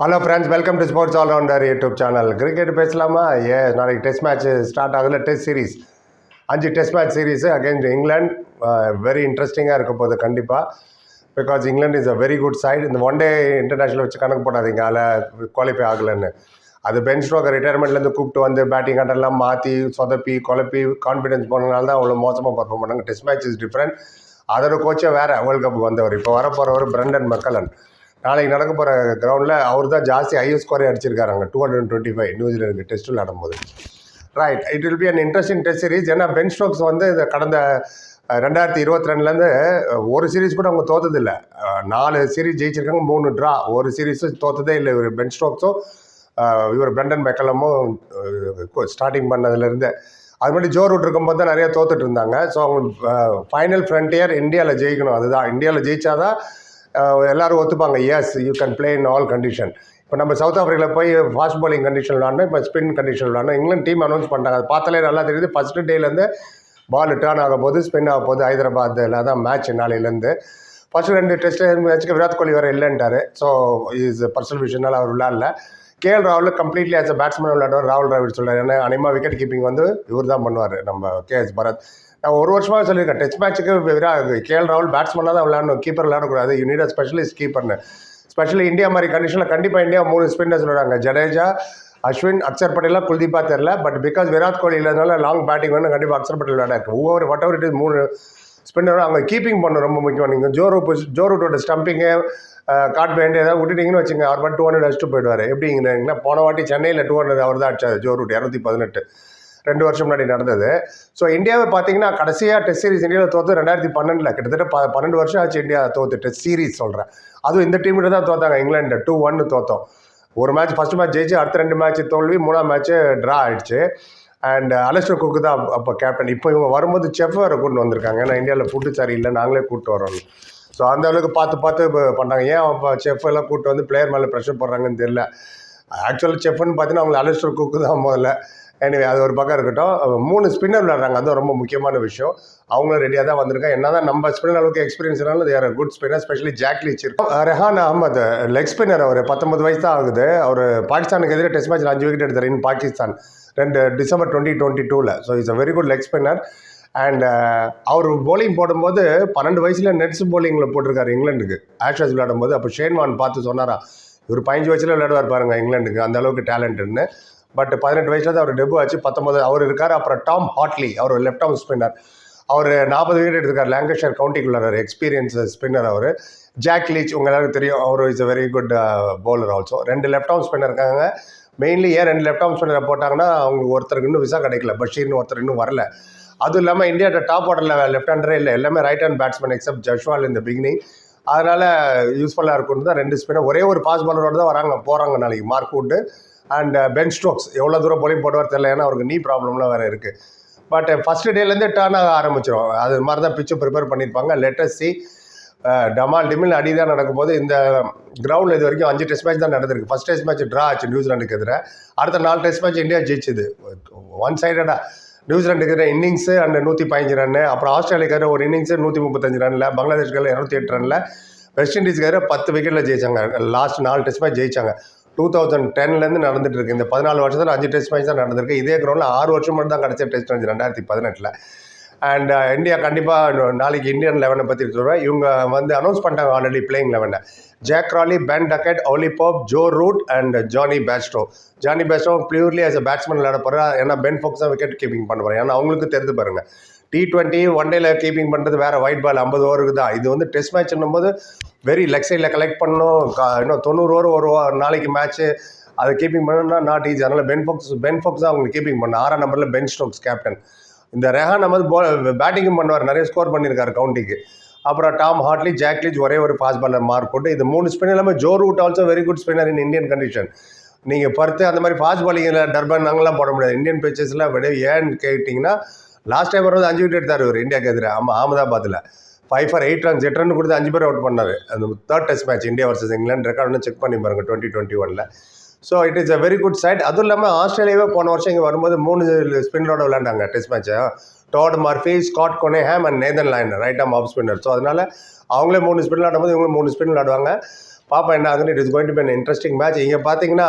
Hello friends welcome to sports allrounder YouTube channel cricket பேசலாமா? ஏ நாளைக்கு டெஸ்ட் மேட்ச் ஸ்டார்ட் ஆகுதுல டெஸ்ட் சீரிஸ் அஞ்சு test match series against England very இன்ட்ரெஸ்டிங்காக இருக்க போகுது கண்டிப்பாக because England is a very good side இந்த ஒன் டே இன்டர்நேஷனல் வச்சு கணக்கு போடாதீங்க அதில் குவாலிஃபை ஆகலைன்னு. அது பென் ஸ்ட்ரோக்கை ரிட்டையர்மெண்ட்லேருந்து கூப்பிட்டு வந்து பேட்டிங் ஆட்டெல்லாம் மாற்றி சொதப்பி குழப்பி கான்ஃபிடென்ஸ் போனதுனால தான் அவ்வளோ மோசமாக பர்ஃபார்ம் பண்ணாங்க. டெஸ்ட் மேட்ச் இஸ் டிஃப்ரெண்ட் அதோட கோச்சே வேறு வேர்ல்டு கப்புக்கு வந்தவர். இப்போ வரப்போகிறவர் பிரண்டன் மக்கலன் நாளைக்கு நடக்க போகிற கிரவுண்டில் அவர் தான் ஜாஸ்தி ஹையஸ்ட் ஸ்கோரே அடிச்சிருக்காரு அங்கே டூ ஹண்ட்ரட் டுவெண்ட்டி ஃபைவ் நியூசிலாந்துக்கு டெஸ்ட் விளையாடும்போது right it will be an interesting test series ஏன்னா பென் ஸ்டோக்ஸ் வந்து இந்த கடந்த ரெண்டாயிரத்தி இருபத்தி ரெண்டுலேருந்து ஒரு சீரீஸ் கூட அவங்க தோத்ததில்லை. நாலு சீரிஸ் ஜெயிச்சிருக்காங்க மூணு ட்ரா ஒரு சீரிஸும் தோத்ததே இல்லை இவர் பென் ஸ்டோக்ஸும் இவர் பிரண்டன் மெக்கலமும் ஸ்டார்டிங் பண்ணதுலேருந்து. அது மாதிரி ஜோ ரூட் இருக்கும்போது தான் நிறைய தோத்துட்டு இருந்தாங்க. ஸோ அவங்க ஃபைனல் ஃப்ரண்ட்டியர் இந்தியாவில் ஜெயிக்கணும். அதுதான். இந்தியாவில் ஜெயிச்சாதான் எல்லாரும் ஒத்துப்பாங்க. Yes you can play in all condition இப்போ நம்ம சவுத் ஆஃப்ரிக்காவில் போய் ஃபாஸ்ட் பாலிங் கண்டிஷன் விளாடணும் இப்போ ஸ்பின் கண்டிஷன் விளாடணும் இங்கிலாந்து டீம் அனௌன்ஸ் பண்ணுறாங்க அது பார்த்தாலே நல்லா தெரியுது. ஃபஸ்ட்டு டேலேருந்து பால் டேர்ன் ஆக போது ஸ்பின் ஆக போகுது. ஹைதராபாத்தில் தான் மேட்ச் நாளையிலேருந்து ஃபஸ்ட்டு ரெண்டு டெஸ்ட் மேட்ச்சுக்கு விராட் கோலி வேறு இல்லைன்ட்டார். ஸோ இஸ் பர்சனல் விஷயம்னால அவர் விளாடல கேஎல் ராகுல் கம்ப்ளீட்லி ஆஸ் அ பேட்ஸ்மேன் விளையாடுவார். ராகுல் டிராவிட் சொல்கிறார் ஏன்னா அனிமா விக்கெட் கீப்பிங் வந்து இவர் தான் பண்ணுவார். நம்ம கே எஸ் பரத் நான் ஒரு வருஷமாக சொல்லியிருக்கேன். டெஸ்ட் மேட்ச்சுக்கு விரா கேஎல் ராகுல் பேட்ஸ்மேனாக தான் விளையாடணும். கீப்பர் விளையாடக்கூடாது. யூ நீட் அ ஸ்பெஷலிஸ்ட் கீப்பர்னு ஸ்பெஷலி இந்தியா மாதிரி கண்டிஷனில் கண்டிப்பாக இந்தியா மூணு ஸ்பின்னர்ஸ் விளையாடுறாங்க ஜடேஜா அஸ்வின் அக்ஷர் பட்டேலா குல்தீப்பா தெரில பட் பிகாஸ் விராட் கோலி இல்லாதனால லாங் பேட்டிங் வந்து கண்டிப்பாக அக்ஷர் பட்டேல் விளையாட ஒவ்வொரு வாட் எவர் இட் இஸ் மூணு ஸ்பின்னர் அவங்க கீப்பிங் பண்ண ரொம்ப முக்கியம். நீங்கள் ஜோ ரூட் ரூட்டோட ஸ்டம்பிங்கு காட் பேண்ட் ஏதாவது விட்டுட்டீங்கன்னு வச்சுங்க அவர் மட்டும் டூ ஹண்ட்ரட் அடிச்சுட்டு போயிடுவார். எப்படிங்கன்னா போன வாட்டி சென்னையில் டூ ஹண்ட்ரட் அவர் தான் அடிச்சார் ஜோ ரூட் இரநூத்தி பதினெட்டு. ரெண்டு வருஷம் முன்னாடி நடந்தது. ஸோ இந்தியாவை பார்த்தீங்கன்னா கடைசியாக டெஸ்ட் சீரிஸ் இந்தியாவில் தோற்று ரெண்டாயிரத்தி பன்னெண்டில். கிட்டத்தட்ட ப பன்னெண்டு வருஷம் ஆச்சு இந்தியா தோற்று டெஸ்ட் சீரிஸ் சொல்கிறேன் அதுவும் இந்த டீமில் தான் தோத்தாங்க இங்கிலாண்டு டூ ஒன்னு தோத்தோம். ஒரு மேட்ச் ஃபஸ்ட் மேட்ச் ஜெயிச்சு அடுத்த ரெண்டு மேட்ச் தோல்வி மூணாம் மேட்ச்சு ட்ரா ஆயிடுச்சு. அண்ட் அலஸ்டர் குக்கு தான் அப்போ கேப்டன் இப்போ இவங்க வரும்போது செஃப் வேறு கூட்டு வந்திருக்காங்க. ஏன்னா இந்தியாவில் ஃபுட்டு சரியில்லை நாங்களே கூப்பிட்டு வரோம் ஸோ அந்த அளவுக்கு பார்த்து பார்த்து பண்ணாங்க. பண்ணுறாங்க ஏன் அப்போ செஃப் எல்லாம் கூப்பிட்டு வந்து பிளேயர் மேலே ப்ரெஷர் போடுறாங்கன்னு தெரியல. ஆக்சுவலாக செஃப்னு பார்த்தீங்கன்னா அவங்க அலஸ்டர் குக்கு தான் முதல்ல. எனிவே அது ஒரு பக்கம் இருக்கட்டும். மூணு ஸ்பின்னர் விளையாடுறாங்க. அது ரொம்ப முக்கியமான விஷயம். அவங்களும் ரெடியாக தான் வந்திருக்காங்க. என்ன தான் நம்ம ஸ்பின்னர் அளவுக்கு எக்ஸ்பீரியன்ஸ் இருந்தாலும் there good spinner specially Jack Leach இருக்கும். ரெஹான் அகமது லெக் ஸ்பின்னர் அவர். பத்தொன்பது வயசு தான் ஆகுது. அவர் பாகிஸ்தானுக்கு எதிராக டெஸ்ட் மேட்ச்சில் அஞ்சு விக்கெட் எடுத்தார் இன் பாகிஸ்தான். ரெண்டு டிசம்பர் டுவெண்ட்டி டுவெண்ட்டி டூவில் so it's a very good leg spinner and our bowling போடும்போது பன்னெண்டு வயசில் நெட்ஸ் போலிங்கில் போட்டிருக்காரு இங்கிலாந்துக்கு. ஆஷஸ் விளையாடும்போது. அப்போ ஷேன்வான் பார்த்து சொன்னாரா இவர் பதினஞ்சு வயசில் விளையாடுவார் பாருங்க இங்கிலாண்டுக்கு அந்த அளவுக்கு டேலண்ட்டுன்னு பட் பதினெட்டு வயசுல தான் அவர் டெபு ஆச்சு. பத்தொம்பது அவர் இருக்கார். அப்புறம் டாம் ஹாட்லி அவர் லெஃப்ட் ஆர்ம் ஸ்பின்னர் அவர் நாற்பது விக்கெட் எடுத்திருக்கார். லேங்கஷர் கவுண்டிக்குள்ளார் எக்ஸ்பீரியன்ஸ் ஸ்பின்னர் அவர். ஜாக் லீச் உங்கள் எல்லாருக்கும் தெரியும். அவர் is a very good bowler also ரெண்டு லெஃப்ட் ஆர்ம் ஸ்பின்னர் இருக்காங்க. மெயின்லி ஏன் ரெண்டு லெஃப்ட் ஆர்ம் ஸ்பின்னரை போட்டாங்கன்னா அவங்க ஒருத்தருக்கு இன்னும் விசா கிடைக்கல. பஷீர்னு ஒருத்தர் இன்னும் வரல. அதுவும் இல்லாமல் இந்தியாட்ட டாப் ஆர்டரில் லெஃப்ட் ஹேண்டரே இல்லை. எல்லாமே right hand batsman except Jaiswal இந்த பிகினிங் அதனால் யூஸ்ஃபுல்லாக இருக்கும்னு தான் ரெண்டு ஸ்பின்னர் ஒரே ஒரு பாஸ் பாலரோடு தான் வராங்க போகிறாங்க நாளைக்கு. மார்க் விட்டு அண்ட் பென் ஸ்டோக்ஸ் எவ்வளோ தூரம் bowling போடுவார் தெரியல ஏன்னா அவருக்கு நீ ப்ராப்ளம்லாம் வேறு இருக்குது பட் ஃபஸ்ட்டு uh, டேலேருந்தே டேர்ன் ஆக ஆரம்பிச்சிடும் அது மாதிரி தான் பிச்சு ப்ரிப்பேர் பண்ணியிருப்பாங்க. லெட்டஸ்ட் சி டமால் டிமில் அடி தான் நடக்கும்போது இந்த கிரவுண்டில் இது வரைக்கும் அஞ்சு டெஸ்ட் மேட்ச் தான் நடந்திருக்கு. ஃபஸ்ட் டெஸ்ட் மேட்ச் ட்ரா ஆச்சு நியூசிலாண்டுக்கு எதிராக அடுத்த நாலு டெஸ்ட் மேட்ச் இந்தியா ஜெயிச்சுது. ஒன் சைடடாக நியூசிலாண்டுக்கு எதிராக இன்னிங்ஸு அண்ட் நூற்றி பதினஞ்சு ரன்னு அப்புறம் ஆஸ்திரேலியாக்கு எதிராக ஒரு இன்னிங்ஸு நூற்றி முப்பத்தஞ்சு ரனில் பங்களாதேஷ்க்கு இரநூத்தி எட்டு ரனில் வெஸ்ட் இண்டீஸ்க்கு எதிராக பத்து விக்கெட்டில் ஜெயிச்சாங்க. லாஸ்ட் நாலு டெஸ்ட் மேட்ச் ஜெயிச்சாங்க. டூ தௌசண்ட் டென்லேருந்து நடந்துட்டு இருக்கு இந்த பதினாலு வருஷத்தில் அஞ்சு டெஸ்ட் மேட்ச் தான் நடந்திருக்கு. இதே கிரௌண்டில் ஆறு வருஷம் மட்டும் தான் கிடச்ச டெஸ்ட் மேட்ச் ரெண்டாயிரத்தி பதினெட்டில். அண்ட் இந்தியா uh, கண்டிப்பாக நாளைக்கு இந்தியன் லெவனை பற்றி சொல்கிறேன் இவங்க வந்து அனௌன்ஸ் பண்ணிட்டாங்க already playing லெவனை Zak Crawley Ben Duckett Ollie Pope Joe Root and Jonny Bairstow Jonny Bairstow purely as a batsman விளையாட போகிறேன் ஏன்னா பென் ஃபோக்ஸ் தான் விக்கெட் கீப்பிங் பண்ண போகிறேன் ஏன்னா அவங்களுக்கு தெரிந்து பாருங்கள் டி டுவெண்ட்டி ஒன் டேல கீப்பிங் பண்ணுறது வேறு ஒயிட் பால் ஐம்பது ஓவருக்கு தான் இது வந்து டெஸ்ட் மேட்ச்னும் போது வெரி லெக் சைடில் கலெக்ட் பண்ணணும். இன்னும் தொண்ணூறு ஓவர் ஒரு நாளைக்கு மேட்ச்சு அதை கீப்பிங் பண்ணணும்னா நாட் ஈஸி அதனால் பென் ஃபோக்ஸ் பென் ஃபோக்ஸ் தான் அவங்களுக்கு கீப்பிங் பண்ண ஆறாம் நம்பரில் பென் ஸ்டோக்ஸ் கேப்டன் இந்த ரெஹான் நம்ம பால் பேட்டிங்கும் பண்ணுவார். நிறைய ஸ்கோர் பண்ணியிருக்காரு கவுண்டிக்கு அப்புறம் டாம் ஹார்ட்லி ஜாக்லிஜ் ஒரே ஒரு ஃபாஸ்ட் பாலர் மார்க் போட்டு இது மூணு ஸ்பின்னர் இல்லாமல் Joe Root also very good spinner in Indian condition நீங்கள் பருத்து அந்த மாதிரி ஃபாஸ்ட் பாலிங்கில் டர்பன் அங்கெல்லாம் போட முடியாது. இந்தியன் பிச்சர்ஸ்லாம் விட ஏன்னு கேட்டிங்கன்னா லாஸ்ட் டைம் வரும்போது அஞ்சு விக்கெட் எடுத்தார் இவர் இந்தியாவுக்கு எதிராக ஆமாம் அகமதாபாத்தில் ஃபைவ் ஃபார் எயிட் ரன்ஸ் எட்டு ரன் கொடுத்து அஞ்சு பேர் அவுட் பண்ணார். அந்த third test match India versus England record check பண்ணி பாருங்க டுவெண்ட்டி டுவெண்ட்டி ஒனில் so it is a very good side அதுவும் இல்லாமல் ஆஸ்திரேலியாவே போன வருஷம் இங்கே வரும்போது மூணு ஸ்பின்னரோட விளையாண்டாங்க டெஸ்ட் மேட்ச்சை Todd Murphy Scott Kuhnemann and Nathan Lyon right arm off spinner so அதனால் அவங்களே மூணு ஸ்பின் விளாடும்போது இவங்களும் மூணு ஸ்பின் விளாடுவாங்க பாப்பா என்ன ஆகுதுன்னு it is going to be interesting match இங்கே பார்த்தீங்கன்னா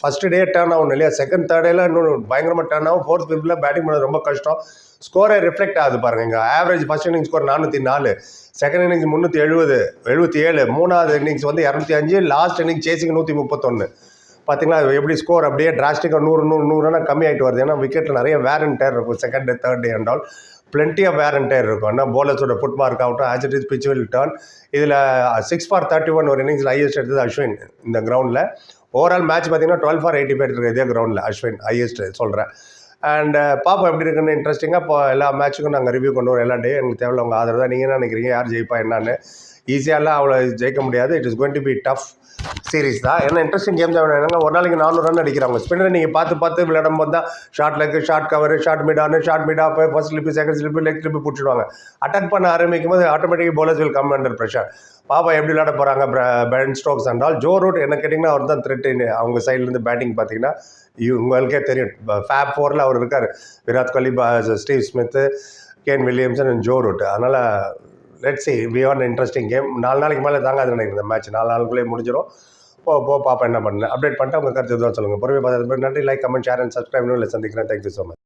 ஃபஸ்ட்டு டே டேர்ன் ஆகணும் இல்லையா? செகண்ட் தேர்ட் இன்னும் பயங்கரமாக டேர்ன் ஆகும் ஃபோர்த் ஃபிஃப்த்தில் பேட்டிங் பண்ணது ரொம்ப கஷ்டம். ஸ்கோரே ரிஃப்ளெக்ட் ஆகுது பாருங்கள் இங்கே. ஆவரேஜ் ஃபஸ்ட் இன்னிங்ஸ் ஸ்கோர் நானூற்றி நாலு செகண்ட் இன்னிங்ஸ் முந்நூற்றி எழுபது எழுபத்தி ஏழு மூணாவது இன்னிங்ஸ் வந்து இரநூத்தி அஞ்சு லாஸ்ட் இன்னிங் சேசிங் நூற்றி முப்பத்தொன்று பார்த்தீங்களா எப்படி ஸ்கோர் அப்படியே டிராஸ்டிக்காக நூறு நூறு நூறுனா கம்மி ஆகிட்டு வருது. ஏன்னா விக்கெட்டில் நிறைய வேர் அண்ட் டேர் இருக்கும். Second day third day and all plenty of wear and இருக்கும். ஏன்னா போலர்ஸோட ஃபுட் மார்க் ஆகட்டும் as it is pitch will turn இதில் சிக்ஸ் ஃபார் தேர்ட்டி ஒன் ஒரு இன்னிங்ஸில் ஹையஸ்ட் எடுத்தது அஸ்வின் இந்த கிரவுண்டில் ஓவரால் மேட்ச் பார்த்தீங்கன்னா டுவெல் ஃபார் எயிட்டி ஃபைவ் இருக்குது இதே கிரவுண்டில் அஸ்வின் ஹையஸ்ட் சொல்கிறேன் அண்ட் பாப்பா எப்படி இருக்குன்னு இன்ட்ரெஸ்டிங்காக இப்போ எல்லா மேட்ச்சுக்கும் நாங்கள் ரிவ்யூ கொண்டு வரோம். எல்லா டே எங்களுக்கு தேவையில்ல உங்கள் ஆதரவு தான். நீங்கள் என்ன நினைக்கிறீங்க? யார் ஜெயிப்பா என்னன்னு? ஈஸியாலாம் அவ்வளோ ஜெயிக்க முடியாது. It is going to be tough series தான். ஏன்னா இன்ட்ரெஸ்டிங் கேம் தான் வேணும் ஒரு நாளைக்கு நானூறு ரன் அடிக்கிறாங்க. ஸ்பின்னர் நீங்கள் பார்த்து பார்த்து விளையாடும் போது தான் short leg short cover short mid on short மிடா போய் first slip second slip leg slip பிடிச்சிடுவாங்க. Attack பண்ண ஆரம்பிக்கும் போது automatic bowlers will come under pressure பாப்பா எப்படி விளையாட போகிறாங்க பேன் ஸ்ட்ரோக்ஸ் அண்டால் ஜோ ரூட் என்ன கேட்டிங்கன்னா அவர் தான் த்ரெட் அவங்க சைட்லேருந்து பேட்டிங் பார்த்தீங்கன்னா உங்களுக்கே தெரியும். ஃபேப் ஃபோரில் அவர் இருக்கார். Virat Kohli Steve Smith Kane Williamson and Joe Root அதனால் let see we an interesting game நாலு நாளைக்கு மேலே தாங்காது நினைக்கிறேன் இந்த மேட்ச் நாலு நாளுக்குள்ளேயே முடிஞ்சிடும் போ போ பாப்பா என்ன பண்ணல அப்டேட் பண்ணிட்டு உங்கள் கருத்து எதுவும் சொல்லுங்கள் பொறுமை பார்த்து நன்றி. Like comment share and subscribe சந்திக்கிறேன். Thank you so much